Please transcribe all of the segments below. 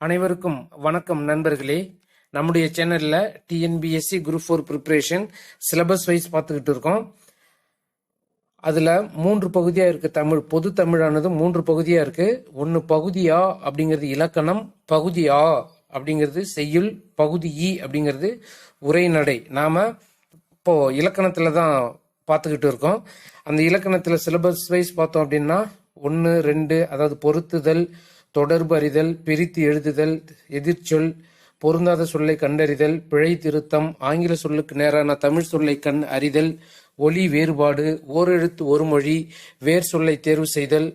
அனைவருக்கும் வணக்கம் நண்பர்களே. நம்முடைய சேனலில் TNPSC group four preparation syllabus wise பார்த்துக்கிட்டு இருக்கோம். அதில் மூன்று பகுதியாக இருக்குது தமிழ். பொது தமிழானது மூன்று பகுதியாக இருக்குது ஒன்று பகுதியா அப்படிங்கிறது இலக்கணம் பகுதி ஆ அப்படிங்கிறது செய்யுள் பகுதி இ அப்படிங்கிறது உரைநடை நாம் இப்போ இலக்கணத்தில் தான் பார்த்துக்கிட்டு இருக்கோம். அந்த இலக்கணத்தில் சிலபஸ் வைஸ் பார்த்தோம் அப்படின்னா ஒன்று ரெண்டு அதாவது பொருத்துதல் தொடர்பு அறிதல் பிரித்து எழுதுதல் எதிர்ச்சொல் பொருந்தாத சொல்லை கண்டறிதல் பிழை திருத்தம் ஆங்கில சொல்லுக்கு நேரான தமிழ் சொல்லை கண் அறிதல் ஒலி வேறுபாடு ஓரெழுத்து ஒரு மொழி வேர் சொல்லை தேர்வு செய்தல்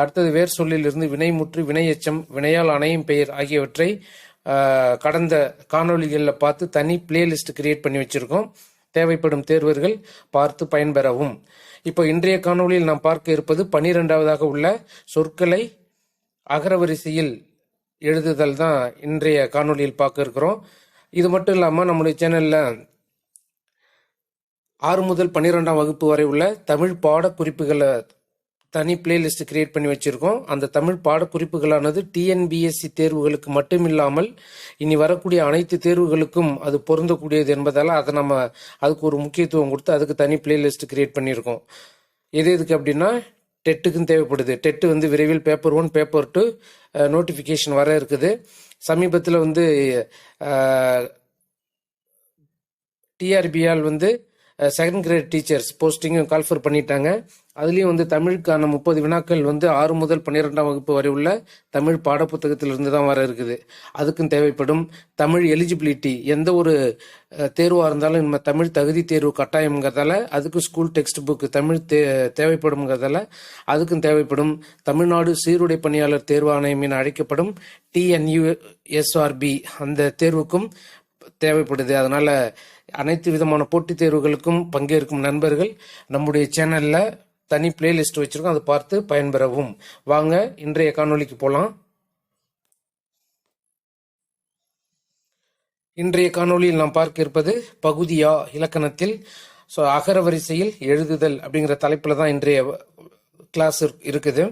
அடுத்தது வேர் சொல்லிலிருந்து வினைமுற்று வினையச்சம் வினையால் அணையும் பெயர் ஆகியவற்றை கடந்த காணொளிகளில் பார்த்து தனி பிளேலிஸ்ட் கிரியேட் பண்ணி வச்சிருக்கோம். தேவைப்படும் தேர்வர்கள் பார்த்து பயன்பெறவும். இப்போ இன்றைய காணொளியில் நாம் பார்க்க இருப்பது பனிரெண்டாவதாக உள்ள சொற்களை அகரவரிசையில் எழுதுதல் தான் இன்றைய காணொளியில் பார்க்க இருக்கிறோம். இது மட்டும் இல்லாமல் நம்முடைய சேனலில் ஆறு முதல் பன்னிரெண்டாம் வகுப்பு வரை உள்ள தமிழ் பாட குறிப்புகளை தனி பிளேலிஸ்ட் கிரியேட் பண்ணி வச்சுருக்கோம். அந்த தமிழ் பாட குறிப்புகளானது டிஎன்பிஎஸ்சி தேர்வுகளுக்கு மட்டும் இல்லாமல் இனி வரக்கூடிய அனைத்து தேர்வுகளுக்கும் அது பொருந்தக்கூடியது என்பதால் அதை நம்ம அதுக்கு ஒரு முக்கியத்துவம் கொடுத்து அதுக்கு தனி பிளேலிஸ்ட் கிரியேட் பண்ணியிருக்கோம். எது எதுக்கு அப்படின்னா டெட்டுக்கும் தேவைப்படுது. டெட்டு வந்து விரைவில் paper one paper two notification வர இருக்குது. சமீபத்தில் வந்து டிஆர்பியால் வந்து செகண்ட் கிரேட் டீச்சர்ஸ் போஸ்டிங்கும் கால்ஃபர் பண்ணிட்டாங்க. அதுலேயும் வந்து தமிழுக்கான முப்பது வினாக்கள் வந்து ஆறு முதல் பன்னிரெண்டாம் வகுப்பு வரை உள்ள தமிழ் பாடப்புத்தகத்திலிருந்து தான் வர இருக்குது. அதுக்கும் தேவைப்படும் தமிழ் எலிஜிபிலிட்டி எந்த ஒரு தேர்வாக இருந்தாலும் நம்ம தமிழ் தகுதி தேர்வு கட்டாயம்ங்கிறதால அதுக்கு ஸ்கூல் டெக்ஸ்ட் புக் தமிழ் தே தேவைப்படும்ங்கிறதால அதுக்கும் தேவைப்படும் தமிழ்நாடு சீருடை பணியாளர் தேர்வு ஆணையம் என அழைக்கப்படும் டிஎன்யூஎஸ்ஆர்பி அந்த தேர்வுக்கும் தேவைப்படுது. அதனால அனைத்து விதமான போட்டித் தேர்வுகளுக்கும் பங்கேற்கும் நண்பர்கள் நம்முடைய சேனல்ல தனி பிளேலிஸ்ட் வச்சிருக்கோம். அதை பார்த்து பயன்பெறவும். வாங்க இன்றைய காணொளிக்கு போகலாம் இன்றைய காணொளியில் நாம் பார்க்க இருப்பது பகுதியா இலக்கணத்தில் ஸோ அகர வரிசையில் எழுதுதல் அப்படிங்கிற தலைப்பில் தான் இன்றைய கிளாஸ் இருக்குது.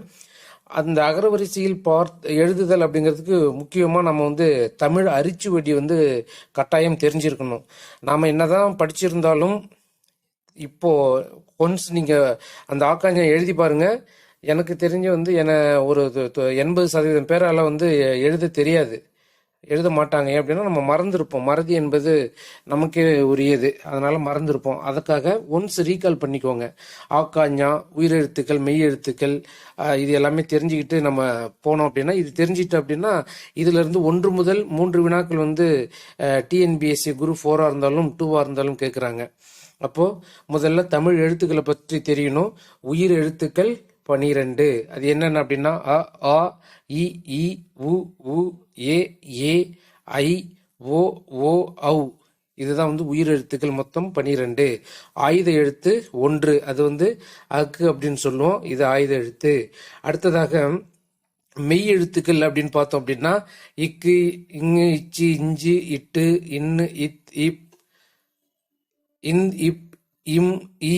அந்த அகரவரிசையில் பார்த்து எழுதுதல் அப்படிங்கிறதுக்கு முக்கியமாக நம்ம வந்து தமிழ் அரிச்சுவடி வந்து கட்டாயம் தெரிஞ்சிருக்கணும். நாம் என்னதான் படிச்சிருந்தாலும் இப்போது ஒன்ஸ் நீங்கள் அந்த ஆக்காஞ்சம் எழுதி பாருங்கள் எனக்கு தெரிஞ்சு வந்து என ஒரு எண்பது சதவீதம் பேரால் வந்து எழுத தெரியாது. எழுத மாட்டாங்க. ஏன் அப்படின்னா நம்ம மறந்துருப்போம். மறதி என்பது நமக்கே உரியது. அதனால மறந்துருப்போம். அதுக்காக ஒன்ஸ் ரீகால் பண்ணிக்கோங்க. ஆக்காஞ்சா உயிரெழுத்துக்கள் மெய் எழுத்துக்கள் இது எல்லாமே தெரிஞ்சுக்கிட்டு நம்ம போனோம் அப்படின்னா இது தெரிஞ்சுக்கிட்டோம் அப்படின்னா இதிலிருந்து ஒன்று முதல் மூன்று வினாக்கள் வந்து டிஎன்பிஎஸ்சி குரூப் ஃபோராக இருந்தாலும் டூவாக இருந்தாலும் கேட்குறாங்க அப்போது முதல்ல தமிழ் எழுத்துக்களை பற்றி தெரியணும். உயிர் எழுத்துக்கள் பனிரெண்டு. அது என்னென்ன அப்படின்னா அ ஆ இ இ உ உ ஏ ஏ ஐ ஓ ஓ ஔ. இதுதான் வந்து உயிர் எழுத்துக்கள் மொத்தம் பனிரெண்டு. ஆயுத எழுத்து ஒன்று. அது வந்து அக்கு அப்படின்னு சொல்லுவோம். இது ஆயுத எழுத்து. அடுத்ததாக மெய் எழுத்துக்கள் அப்படின்னு பார்த்தோம் அப்படின்னா இக்கு இங்கு இச்சு இஞ்சி இட்டு இன்னு இத் இப் இன் இப் இம் இ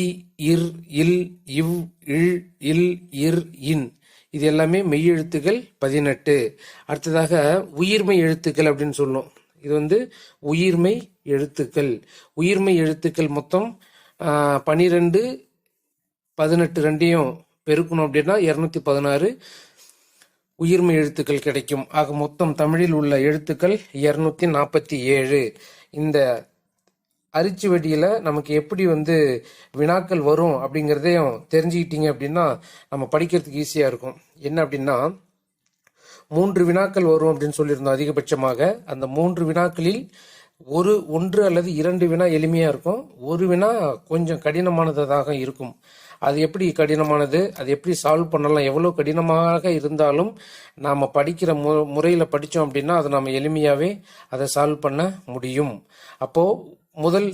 இர் இல் இவ் இல் இல் இர் இன். இது எல்லாமே மெய் எழுத்துக்கள் பதினெட்டு. அடுத்ததாக உயிர்மை எழுத்துக்கள் அப்படின்னு சொல்லும். இது வந்து உயிர்மை எழுத்துக்கள். உயிர்மை எழுத்துக்கள் மொத்தம் பனிரெண்டு பதினெட்டு ரெண்டையும் பெருக்கணும் அப்படின்னா இரநூத்தி பதினாறு உயிர்மை எழுத்துக்கள் கிடைக்கும். ஆக மொத்தம் தமிழில் உள்ள எழுத்துக்கள் இரநூத்தி நாற்பத்தி ஏழு. இந்த அரிச்சுவடியில நமக்கு எப்படி வந்து வினாக்கள் வரும் அப்படிங்கிறதையும் தெரிஞ்சுக்கிட்டீங்க அப்படின்னா நம்ம படிக்கிறதுக்கு ஈஸியா இருக்கும். என்ன அப்படின்னா மூன்று வினாக்கள் வரும் அப்படின்னு சொல்லியிருந்தோம் அதிகபட்சமாக. அந்த மூன்று வினாக்களில் ஒரு ஒன்று அல்லது இரண்டு வினா எளிமையா இருக்கும். ஒரு வினா கொஞ்சம் கடினமானதாக இருக்கும். அது எப்படி கடினமானது? அது எப்படி சால்வ் பண்ணலாம்? எவ்வளோ கடினமாக இருந்தாலும் நாம் படிக்கிற மு முறையில் படித்தோம் அப்படின்னா அதை நாம் எளிமையாகவே அதை சால்வ் பண்ண முடியும். அப்போது முதல்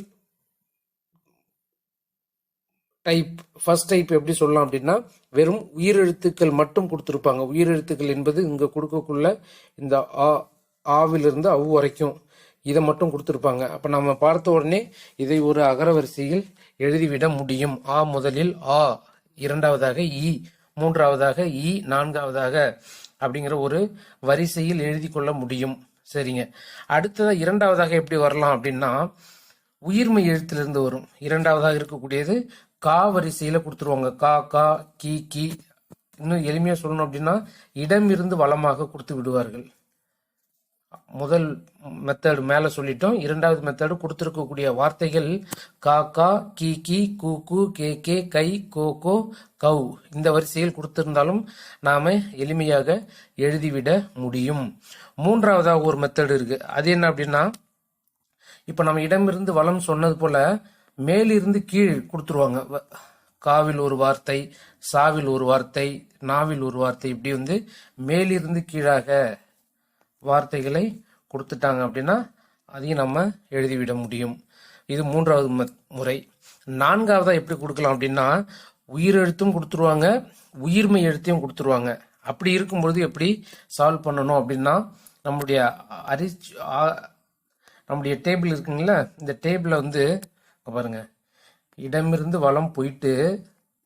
டைப் ஃபர்ஸ்ட் டைப் எப்படி சொல்லலாம் அப்படின்னா வெறும் உயிரெழுத்துக்கள் மட்டும் கொடுத்துருப்பாங்க. உயிரெழுத்துக்கள் என்பது இங்கே கொடுக்கக்குள்ள இந்த ஆ ஆவிலிருந்து அவ் வரைக்கும் இதை மட்டும் கொடுத்துருப்பாங்க. அப்போ நம்ம பார்த்த உடனே இதை ஒரு அகரவரிசையில் எழுதிவிட முடியும். ஆ முதலில் ஆ இரண்டாவதாக இ மூன்றாவதாக இ நான்காவதாக அப்படிங்கிற ஒரு வரிசையில் எழுதி கொள்ள முடியும். சரிங்க. அடுத்ததாக இரண்டாவதாக எப்படி வரலாம் அப்படின்னா உயிர்மை எழுத்திலிருந்து வரும். இரண்டாவதாக இருக்கக்கூடியது கா வரிசையில கொடுத்துருவாங்க. கா கா கி கி. இன்னும் எளிமையா சொல்லணும் அப்படின்னா இடமிருந்து வளமாக கொடுத்து விடுவார்கள். முதல் மெத்தடு மேல சொல்லிட்டோம். இரண்டாவது மெத்தடு கொடுத்துருக்கக்கூடிய வார்த்தைகள் கா கா கி கி கூக்கு கே கே கை கோ கோ கவ். இந்த வரிசையில் கொடுத்திருந்தாலும் நாம எளிமையாக எழுதிவிட முடியும். மூன்றாவதாக ஒரு மெத்தடு இருக்கு. அது என்ன அப்படின்னா இப்போ நம்ம இடமிருந்து வளம் சொன்னது போல மேலிருந்து கீழ் கொடுத்துருவாங்க. வ- காவில் ஒரு வார்த்தை சாவில் ஒரு வார்த்தை நாவில் ஒரு வார்த்தை இப்படி வந்து மேலிருந்து கீழாக வார்த்தைகளை கொடுத்துட்டாங்க அப்படின்னா அதையும் நம்ம எழுதிவிட முடியும். இது மூன்றாவது முறை. நான்காவதா எப்படி கொடுக்கலாம் அப்படின்னா உயிரெழுத்தும் கொடுத்துருவாங்க உயிர்மை எழுத்தையும் கொடுத்துருவாங்க. அப்படி இருக்கும்பொழுது எப்படி சால்வ் பண்ணணும் அப்படின்னா நம்முடைய அரி நம்முடைய டேபிள் இருக்குங்களா? இந்த டேபிளை வந்து இங்க பாருங்க. இடமிருந்து வளம் போயிட்டு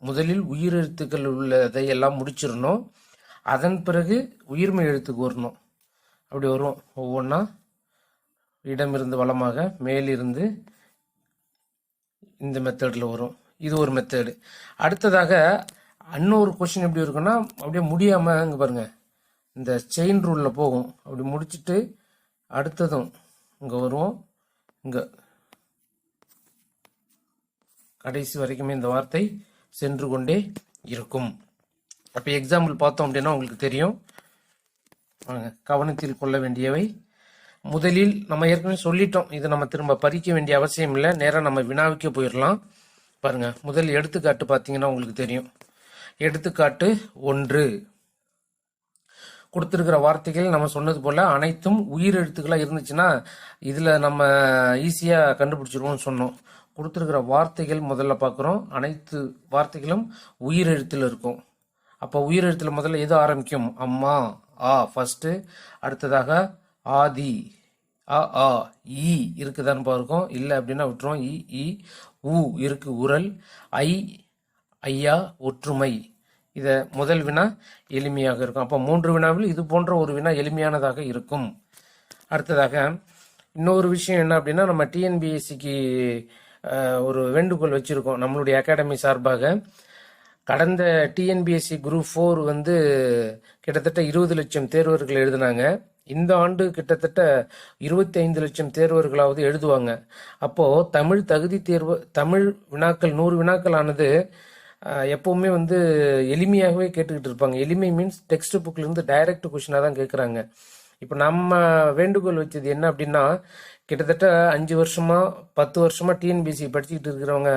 முதலில் உயிர் எழுத்துக்கள் உள்ளதை எல்லாம் முடிச்சிடணும். அதன் பிறகு உயிர்மை எழுத்துக்கு வரணும். அப்படி வரும் ஒவ்வொன்றா இடமிருந்து வளமாக மேலிருந்து இந்த மெத்தடில் வரும். இது ஒரு மெத்தடு அடுத்ததாக இன்னொரு கொஷின் எப்படி இருக்குன்னா அப்படியே முடியாமல் இங்கே பாருங்க. இந்த செயின் ரூலில் போகும். அப்படி முடிச்சுட்டு அடுத்ததும் இங்கே வரும் இங்கே கடைசி வரைக்குமே இந்த வார்த்தை சென்று கொண்டே இருக்கும். அப்போ எக்ஸாம்பிள் பார்த்தோம் அப்படின்னா உங்களுக்கு தெரியும். கவனத்தில் கொள்ள வேண்டியவை. முதலில் நம்ம ஏற்கனவே சொல்லிட்டோம் இதை நம்ம திரும்ப பறிக்க வேண்டிய அவசியம் இல்லை. நேராக நம்ம வினாவுக்கே போயிடலாம். பாருங்கள் முதல் எடுத்துக்காட்டு பார்த்தீங்கன்னா உங்களுக்கு தெரியும். எடுத்துக்காட்டு ஒன்று. கொடுத்துருக்கிற வார்த்தைகள் நம்ம சொன்னது போல அனைத்தும் உயிர் எழுத்துக்களாக இருந்துச்சுன்னா இதில் நம்ம ஈஸியாக கண்டுபிடிச்சிருவோம்னு சொன்னோம். கொடுத்துருக்கிற வார்த்தைகள் முதல்ல பார்க்குறோம் அனைத்து வார்த்தைகளும் உயிர் இருக்கும். அப்போ உயிர் எழுத்தில் முதல்ல எது ஆரம்பிக்கும்? அம்மா ஆ ஃபஸ்ட்டு அடுத்ததாக ஆதி அ ஆ ஈ இருக்குதான்னு பார்க்கும். இல்லை அப்படின்னா விட்டுரும் இ இ உ இருக்கு உரல் ஐ ஐயா ஒற்றுமை. இதை முதல் வினா எளிமையாக இருக்கும். அப்போ மூன்று வினாவில் இது போன்ற ஒரு வினா எளிமையானதாக இருக்கும். அடுத்ததாக இன்னொரு விஷயம் என்ன அப்படின்னா நம்ம டிஎன்பிஎஸ்சிக்கு ஒரு வேண்டுகோள் வச்சுருக்கோம். நம்மளுடைய அகாடமி சார்பாக. கடந்த டிஎன்பிஎஸ்சி குரூப் ஃபோர் வந்து கிட்டத்தட்ட இருபது லட்சம் தேர்வர்கள் எழுதினாங்க. இந்த ஆண்டு கிட்டத்தட்ட இருபத்தி ஐந்து லட்சம் தேர்வர்களாவது எழுதுவாங்க. அப்போது தமிழ் தகுதி தேர்வு தமிழ் வினாக்கள் நூறு வினாக்கள் ஆனது எப்போவுமே வந்து எளிமையாகவே கேட்டுக்கிட்டு இருப்பாங்க. எளிமை மீன்ஸ் டெக்ஸ்ட் புக்லேருந்து டைரக்ட் கொஷினாக தான் கேட்குறாங்க இப்போ நம்ம வேண்டுகோள் வச்சது என்ன அப்படின்னா கிட்டத்தட்ட அஞ்சு வருஷமாக பத்து வருஷமாக டிஎன்பிசி படிச்சுக்கிட்டு இருக்கிறவங்க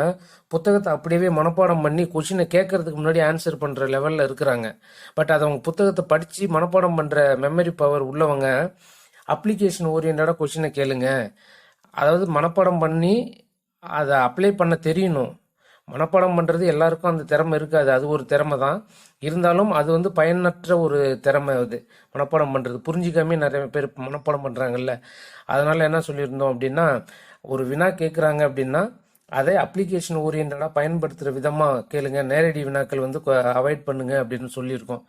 புத்தகத்தை அப்படியே மனப்பாடம் பண்ணி கொஷினை கேட்கறதுக்கு முன்னாடி ஆன்சர் பண்ணுற லெவலில் இருக்கிறாங்க. பட் அதை அவங்க புத்தகத்தை படித்து மனப்பாடம் பண்ணுற மெமரி பவர் உள்ளவங்க அப்ளிகேஷன் ஓரியன்டாக கொஷினை கேளுங்க. அதாவது மனப்பாடம் பண்ணி அதை அப்ளை பண்ண தெரியணும். மனப்பாடம் பண்ணுறது எல்லாருக்கும் அந்த திறமை இருக்காது. அது ஒரு திறமை தான். இருந்தாலும் அது வந்து பயனற்ற ஒரு திறமை அது. மனப்பாடம் பண்ணுறது புரிஞ்சிக்காமே நிறைய பேர் மனப்பாடம் பண்ணுறாங்கல்ல அதனால் என்ன சொல்லியிருந்தோம் அப்படின்னா ஒரு வினா கேட்குறாங்க அப்படின்னா அதை அப்ளிகேஷன் ஓரியன்டாக பயன்படுத்துகிற விதமாக கேளுங்க. நேரடி வினாக்கள் வந்து அவாய்ட் பண்ணுங்க அப்படின்னு சொல்லியிருக்கோம்.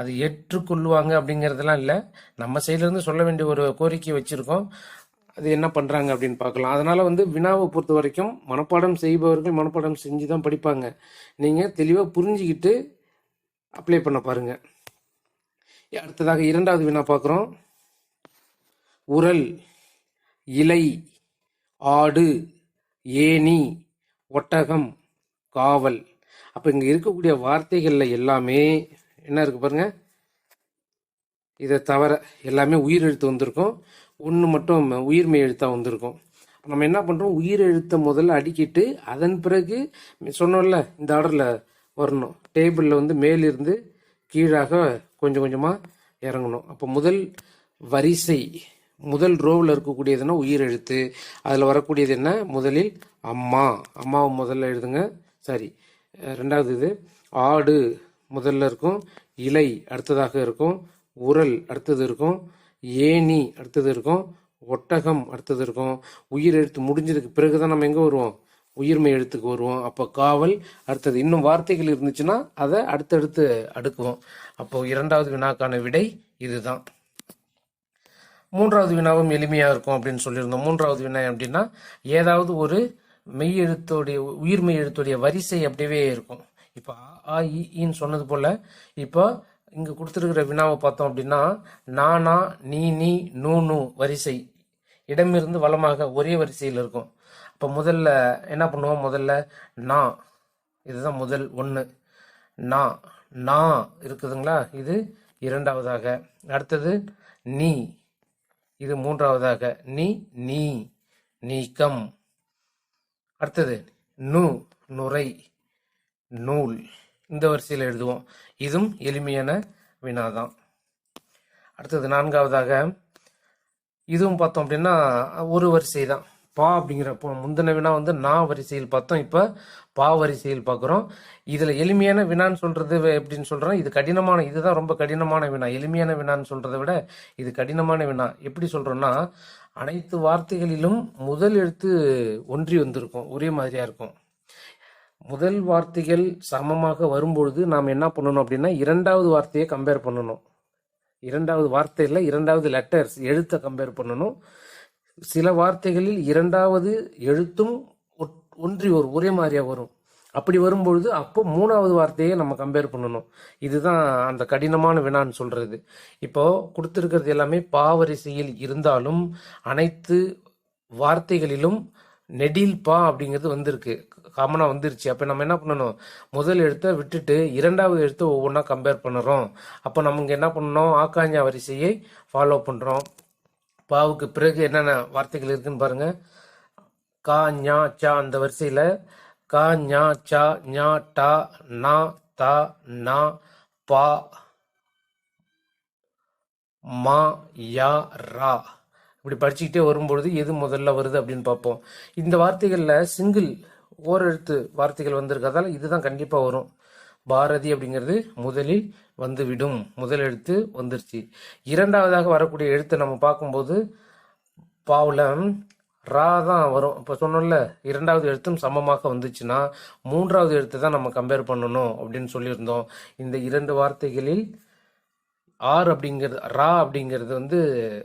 அது ஏற்றுக்கொள்ளுவாங்க அப்படிங்கிறதெல்லாம் இல்லை. நம்ம சைட்லேருந்து சொல்ல வேண்டிய ஒரு கோரிக்கை வச்சுருக்கோம். அது என்ன பண்ணுறாங்க அப்படின்னு பார்க்கலாம். அதனால் வந்து வினாவை பொறுத்த வரைக்கும் மனப்பாடம் செய்பவர்கள் மனப்பாடம் செஞ்சு தான் படிப்பாங்க. நீங்கள் தெளிவாக புரிஞ்சுக்கிட்டு அப்ளை பண்ண பாருங்க. அடுத்ததாக இரண்டாவது வினா பார்க்குறோம். உரல் இலை ஆடு ஏணி ஒட்டகம் காவல். அப்போ இங்கே இருக்கக்கூடிய வார்த்தைகளில் எல்லாமே என்ன இருக்குது பாருங்கள் இதை தவிர எல்லாமே உயிர் எழுத்து வந்திருக்கும். ஒன்று மட்டும் உயிர்மை எழுத்தாக வந்திருக்கும். நம்ம என்ன பண்ணுறோம் உயிர் எழுத்தை முதல்ல அடிக்கிட்டு அதன் பிறகு சொன்னோம்ல இந்த ஆர்டரில் வரணும். டேபிளில் வந்து மேலிருந்து கீழாக கொஞ்சம் கொஞ்சமாக இறங்கணும். அப்போ முதல் வரிசை முதல் ரோவில் இருக்கக்கூடியதுன்னா உயிர் எழுத்து. அதில் வரக்கூடியது என்ன? முதலில் அம்மா. அம்மாவை முதல்ல எழுதுங்க. சரி. ரெண்டாவது இது ஆடு முதல்ல இருக்கும். இலை அடுத்ததாக இருக்கும். உரல் அடுத்தது இருக்கும். ஏணி அடுத்தது இருக்கும். ஒட்டகம் அடுத்தது இருக்கும். உயிர் எழுத்து முடிஞ்சதுக்கு பிறகு தான் நம்ம எங்கே வருவோம்? உயிர்மை எழுத்துக்கு வருவோம். அப்போ காவல் அடுத்தது இன்னும் வார்த்தைகள் இருந்துச்சுன்னா அதை அடுத்தடுத்து அடுக்குவோம். அப்போ இரண்டாவது வினாக்கான விடை இதுதான். மூன்றாவது வினாவும் எளிமையாக இருக்கும் அப்படின்னு சொல்லியிருந்தோம். மூன்றாவது வினா அப்படின்னா ஏதாவது ஒரு மெய் எழுத்துடைய உயிர்மெய் எழுத்துடைய வரிசை அப்படியே இருக்கும். இப்போ ஆ இ, ஈன்னு சொன்னது போல் இப்போ இங்கே கொடுத்துருக்கிற வினாவை பார்த்தோம் அப்படின்னா நானா நீ நீ நூ நூ வரிசை. இடமிருந்து வளமாக ஒரே வரிசையில் இருக்கும். அப்போ முதல்ல என்ன பண்ணுவோம்? முதல்ல நா. இதுதான் முதல் ஒன்று நா. நா இருக்குதுங்களா? இது இரண்டாவதாக. அடுத்தது நீ. இது மூன்றாவதாக. நீ நீ. நீக்கம். அடுத்தது நு நுரை. நூல். இந்த வரிசையில் எழுதுவோம். இதுவும் எளிமையான வினாதான். அடுத்தது நான்காவதாக இதுவும் பார்த்தோம் அப்படின்னா ஒரு வரிசை தான் பா அப்படிங்கிறப்போ முந்தின வினா வந்து நா வரிசையில் பார்த்தோம். இப்போ பா வரிசையில் பார்க்குறோம். இதில் எளிமையான வினான்னு சொல்கிறது எப்படின்னு சொல்கிறோம் இது கடினமான இதுதான் ரொம்ப கடினமான வினா. எளிமையான வினான்னு சொல்கிறத விட இது கடினமான வினா. எப்படி சொல்கிறோன்னா அனைத்து வார்த்தைகளிலும் முதல் எழுத்து ஒன்றி வந்திருக்கும். ஒரே மாதிரியாக இருக்கும். முதல் வார்த்தைகள் சமமாக வரும்பொழுது நாம் என்ன பண்ணணும் அப்படின்னா இரண்டாவது வார்த்தையை கம்பேர் பண்ணணும். இரண்டாவது வார்த்தையில் இரண்டாவது லெட்டர்ஸ் எழுத்தை கம்பேர் பண்ணணும். சில வார்த்தைகளில் இரண்டாவது எழுத்தும் ஒட்- ஒன்றி ஒரு ஒரே மாதிரியாக வரும். அப்படி வரும்பொழுது அப்போ மூணாவது வார்த்தையை நம்ம கம்பேர் பண்ணணும். இதுதான் அந்த கடினமான வினான்னு சொல்கிறது இப்போ கொடுத்துருக்கிறது எல்லாமே பாவரிசையில் இருந்தாலும் அனைத்து வார்த்தைகளிலும் நெடில் பா அப்படிங்கிறது வந்திருக்கு. காமனாக வந்துருச்சு. அப்போ நம்ம என்ன பண்ணணும்? முதல் எழுத்தை விட்டுட்டு இரண்டாவது எழுத்தை ஒவ்வொன்றா கம்பேர் பண்ணுறோம். அப்போ நமக்கு என்ன பண்ணணும்? ஆக்காஞ்சா வரிசையை ஃபாலோ பண்ணுறோம் பாவுக்கு பிறகு என்னென்ன வார்த்தைகள் இருக்குன்னு பாருங்க. கா ஞா சா அந்த வரிசையில் கா ஞா சா ஞா டா நா தா நா பா மா யா ரா. இப்படி படிச்சுக்கிட்டே வரும்பொழுது எது முதல்ல வருது அப்படின்னு பார்ப்போம். இந்த வார்த்தைகளில் சிங்கிள் ஓரெழுத்து வார்த்தைகள் வந்திருக்கிறதால இதுதான் கண்டிப்பாக வரும். பாரதி அப்படிங்கிறது முதலில் வந்து விடும் முதல் எழுத்து வந்துருச்சு. இரண்டாவதாக வரக்கூடிய எழுத்தை நம்ம பார்க்கும்போது பாவலம் ரா தான் வரும். இப்போ சொன்னோம்ல இரண்டாவது எழுத்தும் சமமாக வந்துச்சுன்னா மூன்றாவது எழுத்து தான் நம்ம கம்பேர் பண்ணணும் அப்படின்னு சொல்லியிருந்தோம். இந்த இரண்டு வார்த்தைகளில் ஆர் அப்படிங்கிறது ரா அப்படிங்கிறது வந்து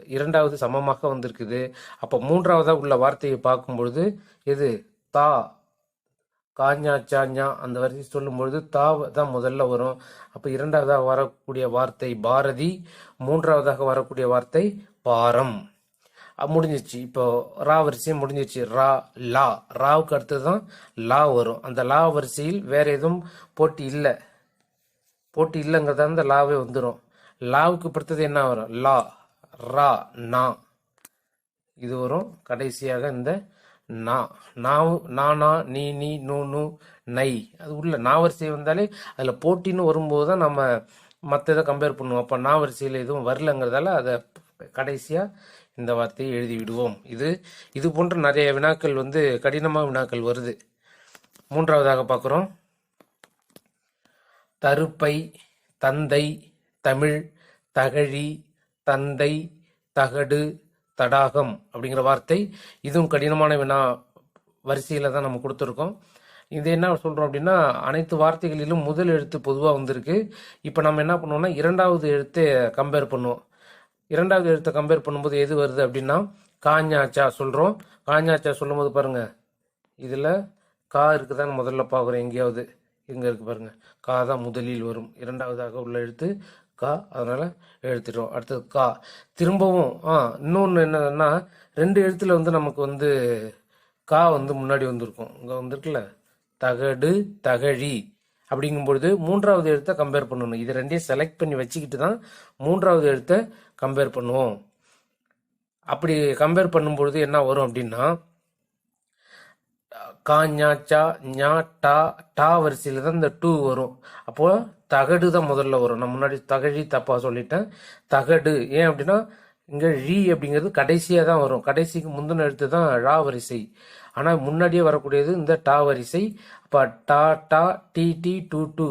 இரண்டாவது சமமாக வந்திருக்குது. அப்போ மூன்றாவதாக உள்ள வார்த்தையை பார்க்கும்பொழுது எது? தா. காஞ்சா சாஞ்சா அந்த வரிசை சொல்லும்பொழுது தா தான் முதல்ல வரும். அப்போ இரண்டாவதாக வரக்கூடிய வார்த்தை பாரதி மூன்றாவதாக வரக்கூடிய வார்த்தை பாரம். முடிஞ்சிச்சு. இப்போ ரா வரிசையும் முடிஞ்சிச்சு. ரா லா. ராவுக்கு அடுத்து தான் லா வரும். அந்த லா வரிசையில் வேற எதுவும் போட்டி இல்லை. போட்டி இல்லைங்கிறதா அந்த லாவே வந்துடும் லாவுக்கு அடுத்தது என்ன வரும்? லா ரா நா. இது வரும் கடைசியாக இந்த நா. நாவு நானா நீ நீ நூ நூ நை அது உள்ள நா வரிசை வந்தாலே அதில் போட்டின்னு வரும்போது தான் நம்ம மற்ற இதை கம்பேர் பண்ணுவோம். அப்போ நா வரிசையில் எதுவும் வரலங்கிறதால அதை கடைசியாக இந்த வார்த்தையை எழுதி விடுவோம். இது இது போன்ற நிறைய வினாக்கள் வந்து கடினமாக வினாக்கள் வருது. மூன்றாவதாக பார்க்குறோம். தருப்பை தந்தை தமிழ் தகழி தந்தை தகடு தடாகம் அப்படிங்கிற வார்த்தை. இதுவும் கடினமான வினா வரிசையில் தான் நம்ம கொடுத்துருக்கோம். இது என்ன சொல்கிறோம் அப்படின்னா அனைத்து வார்த்தைகளிலும் முதல் எழுத்து பொதுவாக வந்திருக்கு. இப்போ நம்ம என்ன பண்ணுவோம்னா இரண்டாவது எழுத்தை கம்பேர் பண்ணுவோம். இரண்டாவது எழுத்தை கம்பேர் பண்ணும்போது எது வருது அப்படின்னா காஞ்சாச்சா சொல்கிறோம் காஞ்சாச்சா சொல்லும்போது பாருங்கள் இதில் கா இருக்குதான்னு முதல்ல பார்க்குறோம். எங்கேயாவது இங்கே இருக்குது பாருங்கள் கா தான் முதலில் வரும். இரண்டாவதாக உள்ள எழுத்து கா அதனால் எழுத்துட்டோம் அடுத்தது கா. திரும்பவும் ஆ இன்னொன்று என்னன்னா ரெண்டு எழுத்துல வந்து நமக்கு வந்து கா வந்து முன்னாடி வந்திருக்கும். இங்கே வந்திருக்குல்ல? தகடு தகழி. அப்படிங்கும்பொழுது மூன்றாவது எழுத்தை கம்பேர் பண்ணணும். இது ரெண்டையும் செலக்ட் பண்ணி வச்சுக்கிட்டு தான் மூன்றாவது எழுத்தை கம்பேர் பண்ணுவோம். அப்படி கம்பேர் பண்ணும்பொழுது என்ன வரும் அப்படின்னா கா ஞா சா ஞா டா டா வரிசையில் தான் இந்த டூ வரும். அப்போது தகடு தான் முதல்ல வரும். நான் முன்னாடி தகழி தப்பாக சொல்லிட்டேன். தகடு ஏன் அப்படின்னா இங்கே ழி அப்படிங்கிறது கடைசியாக தான் வரும். கடைசிக்கு முந்தின எழுத்து தான் ழா வரிசை. ஆனால் முன்னாடியே வரக்கூடியது இந்த டா வரிசை. அப்போ டா டா டி டி டூ டூ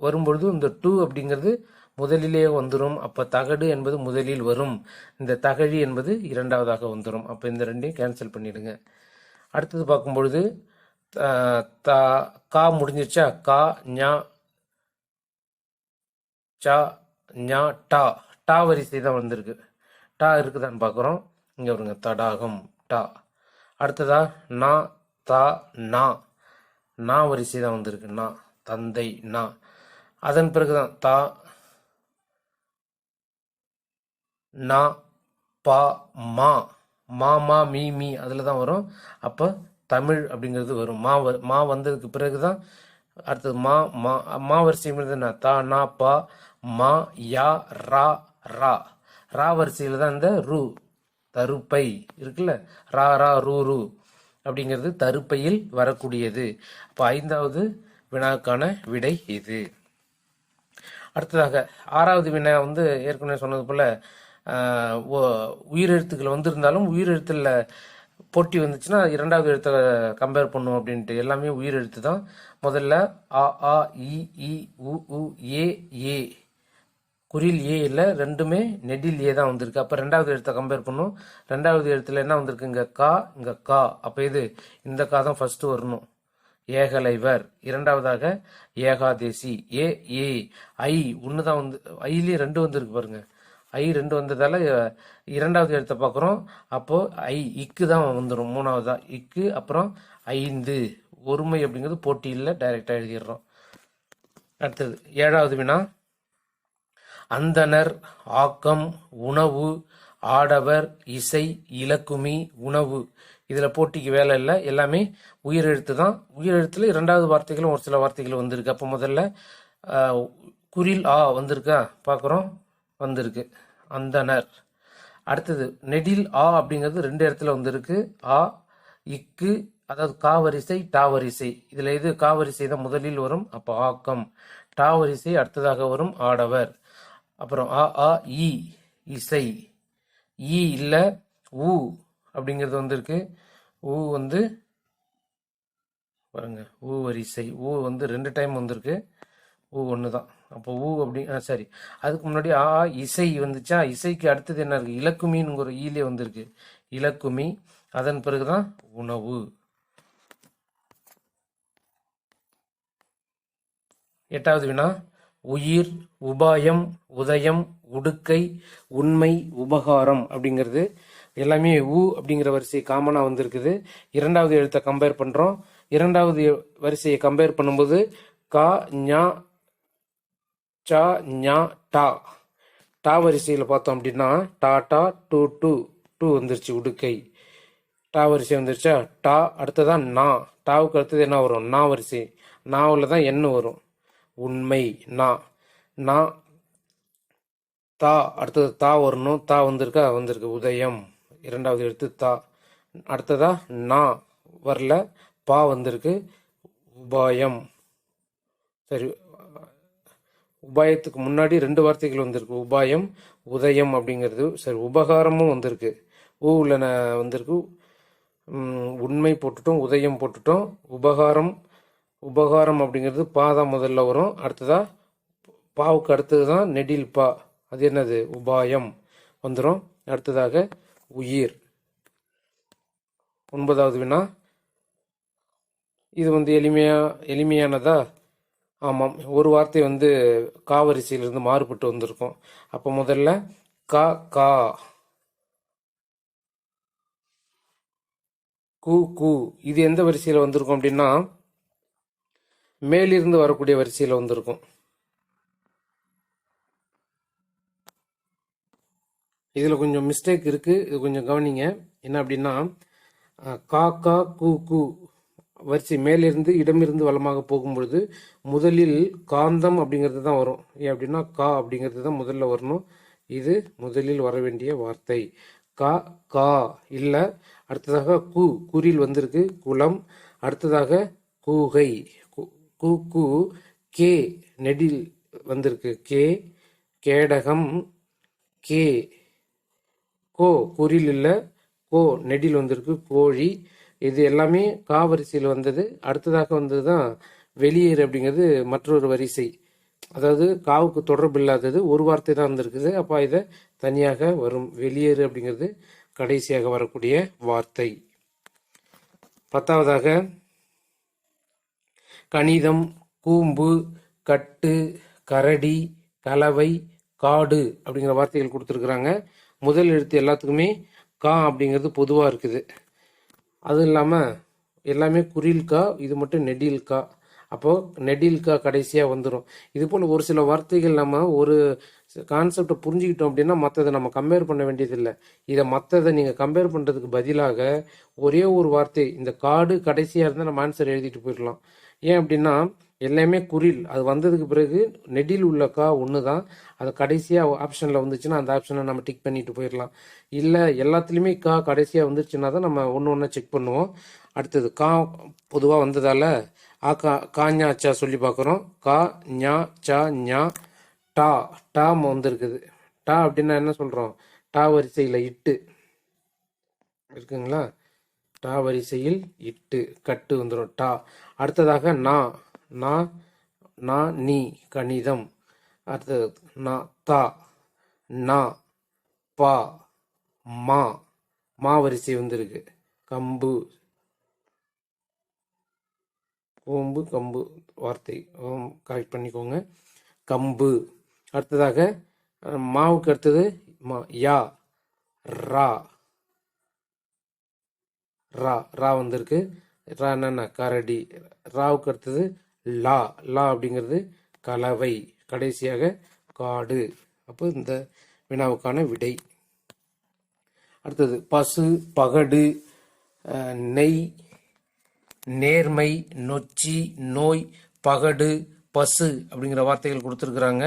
வரும்பொழுது இந்த டூ அப்படிங்கிறது முதலிலேயே வந்துடும் அப்போ தகடு என்பது முதலில் வரும். இந்த தகழி என்பது இரண்டாவதாக வந்துடும் அப்போ இந்த ரெண்டையும் கேன்சல் பண்ணிடுங்க. அடுத்தது பார்க்கும்பொழுது தா கா முடிஞ்சிச்சா கா ஞா சா ஞா டா. டா வரிசை தான் வந்திருக்கு. டா இருக்குதான்னு பார்க்குறோம் இங்கே வருங்க தடாகம் டா. அடுத்ததா நா தா நா. நா வரிசை தான் வந்திருக்கு. நா தந்தை நா. அதன் பிறகுதான் தா நா பா மா. மா மா மீ மீ. அதில் தான் வரும். அப்போ தமிழ் அப்படிங்கிறது வரும். மா வ- மா வந்ததுக்கு பிறகு தான் அடுத்தது மா மா மா வரிசைங்கிறது என்ன தா நா பா மா யா ரா ரா. ரா வரிசையில் தான் இந்த ரு தருப்பை இருக்குல்ல? ரா ரா ரூ ரூ அப்படிங்கிறது தருப்பையில் வரக்கூடியது. அப்போ ஐந்தாவது வினாக்கான விடை இது. அடுத்ததாக ஆறாவது வினா வந்து ஏற்கனவே சொன்னது போல் உயிரெழுத்துக்கள் வந்திருந்தாலும் உயிரெழுத்தில் போட்டி வந்துச்சுன்னா இரண்டாவது எழுத்தை கம்பேர் பண்ணும் அப்படின்ட்டு எல்லாமே உயிர் எழுத்து தான். முதல்ல ஆ ஆ இ இ உ உ ஏ ஏ. குறியில் ஏ இல்லை ரெண்டுமே நெடில் ஏ தான் வந்திருக்கு. அப்போ ரெண்டாவது எழுத்தை கம்பேர் பண்ணும் ரெண்டாவது எழுத்துல என்ன வந்திருக்கு? இங்கே கா இங்கே கா. அப்போ இது இந்த கா தான் ஃபஸ்ட்டு வரணும். ஏகலைவர். இரண்டாவதாக ஏகாதேசி. ஏ ஏ. ஐ. ஒன்று தான் வந்து ஐலேயே ரெண்டு வந்திருக்கு பாருங்கள் ஐ ரெண்டு வந்ததால் இரண்டாவது எழுத்தை பார்க்குறோம் அப்போது ஐ இக்கு தான் வந்துடும் மூணாவதா இக்கு அப்புறம் ஐந்து. ஒருமை அப்படிங்கிறது போட்டியில் டைரெக்டாக எழுதிடுறோம். அடுத்தது ஏழாவது வினா. அந்தணர் ஆக்கம் உணவு ஆடவர் இசை இலக்குமி உணவு. இதில் போட்டிக்கு வேலை இல்லை. எல்லாமே உயிரெழுத்து தான். உயிரெழுத்தில் இரண்டாவது வார்த்தைகளும் ஒரு சில வார்த்தைகள் வந்திருக்கு. அப்போ முதல்ல குரில் குறில் ஆ வந்திருக்கா? பார்க்குறோம் வந்திருக்கு. அந்தணர் அடுத்தது நெடில் ஆ அப்படிங்கிறது ரெண்டு இடத்துல வந்திருக்கு. ஆ இக்கு அதாவது கா வரிசை இதில் வரிசை இதுல எது தான் முதலில் வரும்? அப்போ ஆக்கம். டாவரிசை அடுத்ததாக வரும் ஆடவர். அப்புறம் ஆ ஆ இ இசை. ஈ இல்லை ஊ அப்படிங்கிறது வந்திருக்கு. ஊ வந்து பாருங்க ஊ வரிசை ஊ வந்து ரெண்டு டைம் வந்திருக்கு. ஊ ஒன்று தான். அப்போ ஊ அப்படி ஆ சரி. அதுக்கு முன்னாடி ஆ இசை வந்துச்சா? இசைக்கு அடுத்தது என்ன இருக்குது இலக்குமின்னு ஈலே வந்திருக்கு. இலக்குமி அதன் பிறகுதான் உணவு. எட்டாவது வினா உயிர் உபாயம் உதயம் உடுக்கை உண்மை உபகாரம் அப்படிங்கிறது எல்லாமே ஊ அப்படிங்கிற வரிசை காமனாக வந்திருக்குது. இரண்டாவது எழுத்தை கம்பேர் பண்ணுறோம் இரண்டாவது வரிசையை கம்பேர் பண்ணும்போது கா ஞா சா ஞா டா. டா வரிசையில் பார்த்தோம் அப்படின்னா டா டா டூ டூ. டூ வந்துருச்சு உடுக்கை. டா வரிசை வந்துருச்சா? டா. அடுத்ததான் நா. டாவுக்கு அடுத்தது என்ன வரும்? நா வரிசை. நாவில் தான் என்ன வரும். உண்மை நா. நா தா. அடுத்தது தா வரணும். தா வந்திருக்கா? வந்திருக்கு. உதயம். இரண்டாவது எழுத்து தா. அடுத்ததா நா. வரல. பா வந்திருக்கு. உபாயம். சரி உபாயத்துக்கு முன்னாடி ரெண்டு வார்த்தைகள் வந்திருக்கு. உபாயம் உதயம் அப்படிங்கிறது சரி உபகாரமும் வந்திருக்கு. ஊவில் வந்திருக்கு. உண்மை போட்டுட்டோம் உதயம் போட்டுட்டோம். உபகாரம் உபகாரம் அப்படிங்கிறது பா தான் முதல்ல வரும். அடுத்ததா பாவுக்கு அடுத்தது தான் நெடில் பா. அது என்னது? உபாயம். வந்துடும் அடுத்ததாக உயிர். ஒன்பதாவது வினா. இது வந்து எளிமையா எளிமையானதா? ஆமாம் ஒரு வார்த்தை வந்து காவரிசையிலிருந்து மாறுபட்டு வந்திருக்கும். அப்போ முதல்ல கா கா. கு கு. இது எந்த வரிசையில் வந்திருக்கும் அப்படின்னா மேலிருந்து வரக்கூடிய வரிசையில் வந்திருக்கும். இதில் கொஞ்சம் மிஸ்டேக் இருக்குது இது கொஞ்சம் கவனிங்க. என்ன அப்படின்னா கா கா கு கு. வரிசை மேலிருந்து இடமிருந்து வளமாக போகும்பொழுது முதலில் காந்தம் அப்படிங்கிறது தான் வரும். ஏன் அப்படின்னா கா அப்படிங்கிறது தான் முதல்ல வரணும். இது முதலில் வர வேண்டிய வார்த்தை. கா கா. இல்லை அடுத்ததாக கு. குறில் வந்திருக்கு. குளம். அடுத்ததாக கூகை. கு- கு கு. கே. நெடில் வந்திருக்கு. கே. கேடகம். கே. கோ. குறில் இல்லை. கோ. நெடில் வந்திருக்கு. கோழி. இது எல்லாமே கா வரிசையில் வந்தது. அடுத்ததாக வந்தது தான் வெளியேறு அப்படிங்கிறது மற்றொரு வரிசை. அதாவது காவுக்கு தொடர்பு இல்லாதது ஒரு வார்த்தை தான் வந்திருக்குது அப்போ இதை தனியாக வரும். வெளியேறு அப்படிங்கிறது கடைசியாக வரக்கூடிய வார்த்தை. பத்தாவதாக கணிதம் கூம்பு கட்டு கரடி கலவை காடு அப்படிங்கிற வார்த்தைகள் கொடுத்துருக்குறாங்க. முதல் எழுத்து எல்லாத்துக்குமே கா அப்படிங்கிறது பொதுவாக இருக்குது. அதுவும் இல்லாமல் எல்லாமே குறில்கா இது மட்டும் நெடில்கா அப்போது நெடில்கா கடைசியாக வந்துடும் இது போல் ஒரு சில வார்த்தைகள் நம்ம ஒரு கான்செப்டை புரிஞ்சுக்கிட்டோம் அப்படின்னா மற்றதை நம்ம கம்பேர் பண்ண வேண்டியதில்லை. இதை மற்றதை நீங்கள் கம்பேர் பண்ணுறதுக்கு பதிலாக ஒரே ஒரு வார்த்தை இந்த காடு கடைசியாக இருந்தால் நம்ம ஆன்சர் எழுதிட்டு போயிடலாம். ஏன் அப்படின்னா எல்லாமே குறில். அது வந்ததுக்கு பிறகு நெடில் உள்ள கா ஒன்று தான் அது கடைசியாக ஆப்ஷனில் வந்துச்சுன்னா அந்த ஆப்ஷனை நம்ம டிக் பண்ணிட்டு போயிடலாம். இல்லை எல்லாத்துலேயுமே கா கடைசியாக வந்துருச்சுன்னா தான் நம்ம ஒன்று ஒன்றா செக் பண்ணுவோம். அடுத்தது கா பொதுவாக வந்ததால் ஆ கா ஞா சா சொல்லி பார்க்குறோம். கா ஞா சா ஞா டா டா வந்திருக்குது. டா அப்படின்னா என்ன சொல்கிறோம் டா வரிசையில் இட்டு. இருக்குங்களா? டா வரிசையில் இட்டு கட்டு வந்துடும் டா. அடுத்ததாக நா. நா நா நீ கணிதம். அடுத்தது நா தா நா பா மா. மா வரிசை வந்திருக்கு. கம்பு. கோம்பு கம்பு வார்த்தை. கரெக்ட் பண்ணிக்கோங்க. கம்பு. அடுத்ததாக மாவுக்கு அடுத்தது மா யா ரா. ரா ரா வந்திருக்கு. ரா என்னன்னா கரடி. ராவுக்கு அடுத்தது லா லா அப்படிங்கிறது கலவை கடைசியாக காடு. அப்போ இந்த வினாவுக்கான விடை. அடுத்தது பசு பகடு நெய் நேர்மை நொச்சி நோய் பகடு பசு அப்படிங்கிற வார்த்தைகள் கொடுத்துருக்குறாங்க.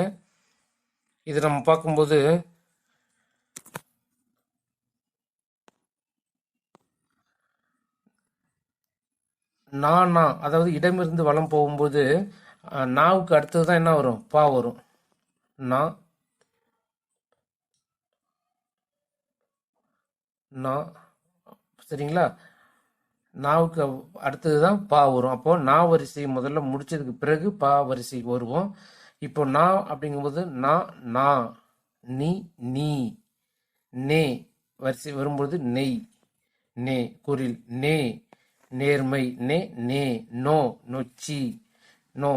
இது நம்ம பார்க்கும்போது நானா அதாவது இடமிருந்து வளம் போகும்போது நாவுக்கு அடுத்தது தான் என்ன வரும்? பா வரும். நா நா சரிங்களா? நாவுக்கு அடுத்தது தான் பா வரும். அப்போ நா வரிசை முதல்ல முடிச்சதுக்கு பிறகு பா வரிசைக்கு வருவோம். இப்போ நா அப்படிங்கும்போது நா நா நீ நீ நே வரிசை வரும்போது நெய் நே குரில் நே நேர்மை நே நே நோ நொச்சி நோ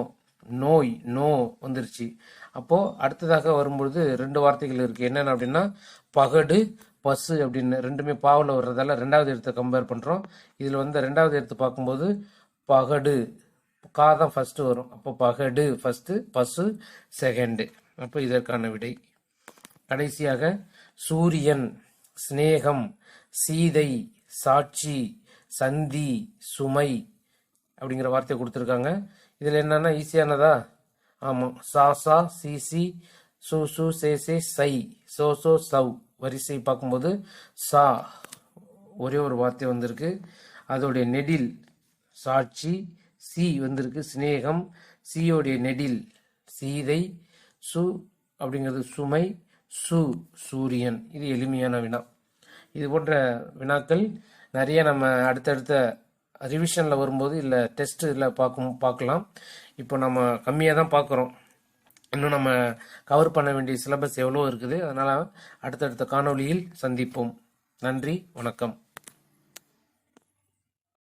நோய் நோ வந்துருச்சு. அப்போது அடுத்ததாக வரும்பொழுது ரெண்டு வார்த்தைகள் இருக்குது என்னென்ன அப்படின்னா பகடு பசு அப்படின்னு ரெண்டுமே பாவில் வர்றதால ரெண்டாவது எழுத்தை கம்பேர் பண்ணுறோம் இதில் வந்து ரெண்டாவது எழுத்து பார்க்கும்போது பகடு கா தான் ஃபஸ்ட்டு வரும். அப்போ பகடு ஃபஸ்ட்டு பசு செகண்டு அப்போ இதற்கான விடை. கடைசியாக சூரியன் சிநேகம் சீதை சாட்சி சந்தி சுமை அப்படிங்கிற வார்த்தையை கொடுத்துருக்காங்க. இதில் என்னன்னா ஈஸியானதா ஆமாம் சா சா சி சி சு சு சே சே சை. சோ சோ சவ். வரிசை பார்க்கும்போது சா ஒரே ஒரு வார்த்தை வந்திருக்கு. அதோடைய நெடில் சாட்சி சி வந்திருக்கு. சிநேகம் சியோடைய நெடில் சீதை சு அப்படிங்கிறது சுமை சு சூரியன். இது எளிமையான வினா. இது போன்ற வினாக்கள் நிறைய நம்ம அடுத்தடுத்த ரிவிஷனில் வரும்போது இல்லை டெஸ்ட்டில் பார்க்கும் பார்க்கலாம். இப்போ நம்ம கம்மியாக தான் பார்க்குறோம். இன்னும் நம்ம கவர் பண்ண வேண்டிய சிலபஸ் எவ்வளோ இருக்குது? அதனால் அடுத்தடுத்த காணொளியில் சந்திப்போம். நன்றி வணக்கம்.